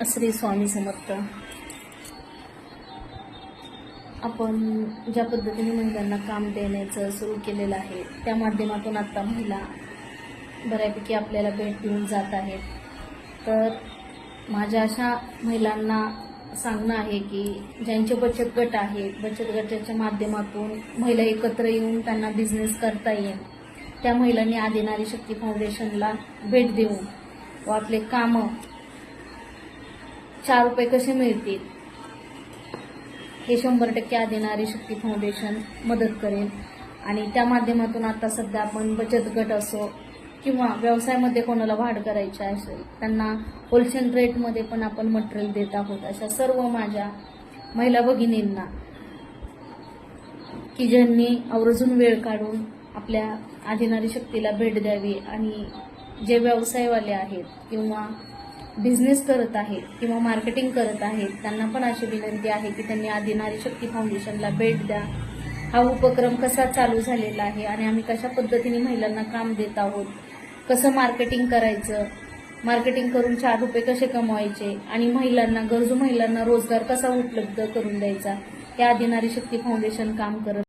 श्री स्वामी समर्थ. आपण ज्या पद्धतीने महिलांना काम देण्याचं सुरू केलेलं आहे त्या माध्यमातून आत्ता महिला बऱ्यापैकी आपल्याला भेट देऊन जात आहेत. तर माझ्या अशा महिलांना सांगणं आहे की ज्यांचे बचत गट आहेत बचत गटाच्या माध्यमातून महिला एकत्र येऊन त्यांना बिझनेस करता येईल त्या महिलांनी आदिनारी शक्ती फाउंडेशनला भेट देऊन व आपले कामं चार रुपये कसे मिळतील? हे शंभर टक्के आदिनारी शक्ती फाउंडेशन मदत करेल. आणि त्या माध्यमातून आता सध्या आपण बचत गट असो किंवा व्यवसायामध्ये कोणाला वाढ करायची असेल त्यांना होलसेल रेटमध्ये पण आपण मटेरियल देत आहोत. अशा सर्व माझ्या महिला भगिनींना की ज्यांनी आवर्जून वेळ काढून आपल्या आदिनारी शक्तीला भेट द्यावी आणि जे व्यवसायवाले आहेत किंवा बिझनेस करत आहेत किंवा मार्केटिंग करत आहेत त्यांना पण अशी विनंती आहे की त्यांनी आदिनारी शक्ती फाउंडेशनला भेट द्या. हा उपक्रम कसा चालू झालेला आहे आणि आम्ही कशा पद्धतीने महिलांना काम देत आहोत? कसं मार्केटिंग करायचं? मार्केटिंग करून चार रुपये कसे कमवायचे? आणि महिलांना गरजू महिलांना रोजगार कसा उपलब्ध करून द्यायचा? या आदिनारी शक्ती फाउंडेशन काम करत